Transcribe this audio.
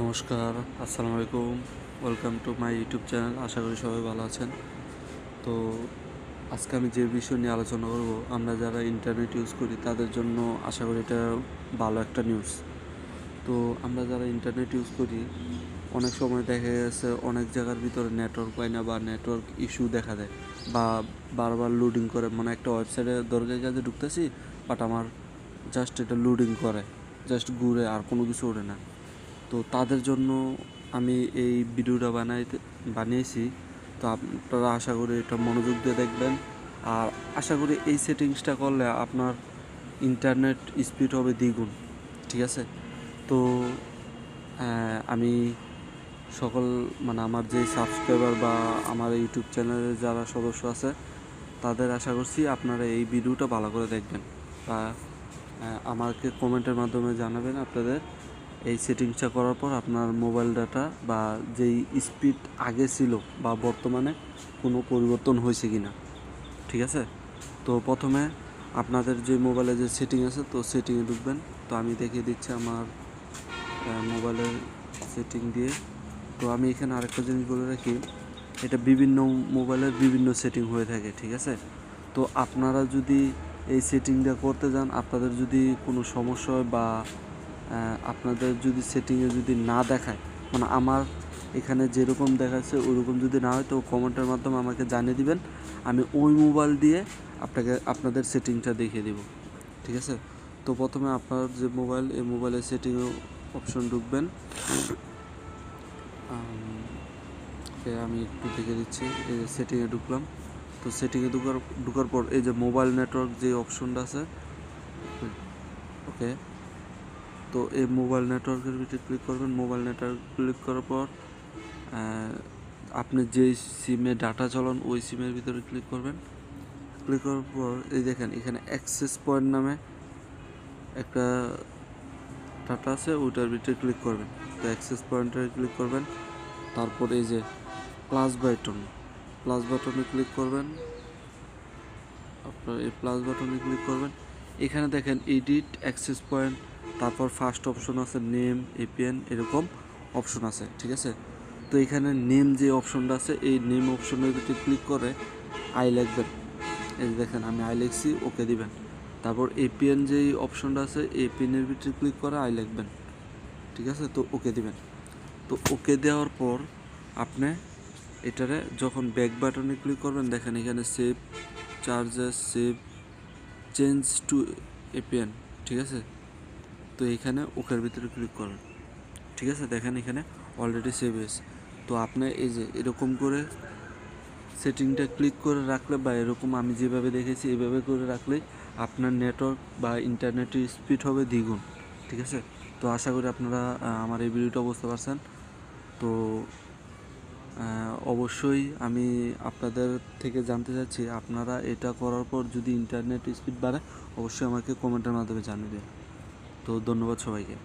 নমস্কার, আসসালামু আলাইকুম। Welcome to my YouTube channel আশা করি সবাই ভালো আছেন। তো আজকে আমি যে বিষয় নিয়ে আলোচনা করব, আমরা যারা ইন্টারনেট ইউজ করি, তাদের জন্য আশা করি এটা ভালো একটা নিউজ তো আমরা যারা ইন্টারনেট ইউজ করি, অনেক সময় দেখা গেছে অনেক জায়গার ভিতরে নেটওয়ার্ক পায় না বা নেটওয়ার্ক ইস্যু দেখা দেয় বা বারবার লোডিং করে। মানে একটা ওয়েবসাইটে দরকারি কাজে ঢুকতেছি বাট আমার জাস্ট এটা লোডিং করে জাস্ট ঘুরে, আর কোনো কিছু ওঠে না। তো তাদের জন্য আমি এই ভিডিওটা বানাইতে, বানিয়েছি। তো আপনারা আশা করি এটা মনোযোগ দিয়ে দেখবেন। আর আশা করি এই সেটিংসটা করলে আপনার ইন্টারনেট স্পিড হবে দ্বিগুণ, ঠিক আছে? তো আমি সকল মানে আমার যে সাবস্ক্রাইবার বা আমার ইউটিউব চ্যানেলে যারা সদস্য আছে, তাদের আশা করছি আপনারা এই ভিডিওটা ভালো করে দেখবেন। বা আমাকে কমেন্টের মাধ্যমে জানাবেন আপনাদের। এই সেটিংসটা করার পর আপনার মোবাইল ডাটা বা যেই স্পিড আগে ছিল বা বর্তমানে কোনো পরিবর্তন হয়েছে কি না ঠিক আছে? তো প্রথমে আপনাদের যে মোবাইলে যে সেটিং আছে, তো সেটিংয়ে ঢুকবেন। তো আমি দেখিয়ে দিচ্ছি আমার মোবাইলের সেটিং দিয়ে। তো আমি এখানে আরেকটা জিনিস বলে রাখি, এটা বিভিন্ন মোবাইলের বিভিন্ন সেটিং হয়ে থাকে, ঠিক আছে? তো আপনারা যদি এই সেটিংটা করতে যান, আপনাদের যদি কোনো সমস্যা হয় বা আপনাদের যদি সেটিংয়ে যদি না দেখায় মানে আমার এখানে যেরকম দেখাচ্ছে ওরকম যদি না হয়, তো কমেন্টের মাধ্যমে আমাকে জানিয়ে দিবেন। আমি ওই মোবাইল দিয়ে আপনাকে, আপনাদের সেটিংটা দেখিয়ে দিব। ঠিক আছে? তো প্রথমে আপনার যে মোবাইল এই মোবাইলের সেটিং অপশন ঢুকবেন। আমি একটু দেখে দিচ্ছি, এই যে সেটিংয়ে ঢুকলাম। তো সেটিংয়ে ঢুকার ঢুকার পর এই যে মোবাইল নেটওয়ার্ক যে অপশনটা আছে, ওকে তো এই মোবাইল নেটওয়ার্কের ভিতরে ক্লিক করবেন। মোবাইল নেটওয়ার্ক ক্লিক করার পর আপনি যে সিমে ডাটা চালান, ওই সিমের ভিতরে ক্লিক করবেন। ক্লিক করার পর, এই দেখেন, এখানে অ্যাক্সেস পয়েন্ট নামে একটা ডাটা আছে, ওইটার ভিতরে ক্লিক করবেন। তো অ্যাক্সেস পয়েন্টে ক্লিক করবেন। তারপর এই যে প্লাস বাটন প্লাস বাটনে ক্লিক করবেন। আপনার এই প্লাস বাটনে ক্লিক করবেন। এখানে দেখেন এডিট অ্যাক্সেস পয়েন্ট তারপর ফার্স্ট অপশন আছে নেম এপিএন এরকম অপশন আছে, ঠিক আছে? তো এখানে নেম যে অপশনটা আছে, এই নেম অপশনের ভিতরে ক্লিক করে আই লিখবেন। এই যে দেখেন, আমি আই লিখছি ওকে দিবেন। তারপর এপিএন যেই অপশনটা আছে এপিএনের ভিতরে ক্লিক করে আই লিখবেন। ঠিক আছে? তো ওকে দিবেন। তো ওকে দেওয়ার পর আপনি এটারে যখন ব্যাক বাটনে ক্লিক করবেন, দেখেন এখানে save changes save change to APN ঠিক আছে? তো এখানে ওকের ভিতরে ক্লিক করুন। ঠিক আছে? দেখেন এখানে অলরেডি সেভ হয়েছে। তো আপনি এই যে এরকম করে সেটিংটা ক্লিক করে রাখলে বা এরকম আমি যেভাবে দেখেছি এভাবে করে রাখলে আপনার নেটওয়ার্ক বা ইন্টারনেটের স্পিড হবে দ্বিগুণ। ঠিক আছে? তো আশা করি আপনারা আমার এই ভিডিওটা বুঝতে পারছেন। তো অবশ্যই আমি আপনাদের থেকে জানতে চাচ্ছি, আপনারা এটা করার পর যদি ইন্টারনেট স্পিড বাড়ে, অবশ্যই আমাকে কমেন্টের মাধ্যমে জানিয়ে দেন। তো ধন্যবাদ সবাইকে।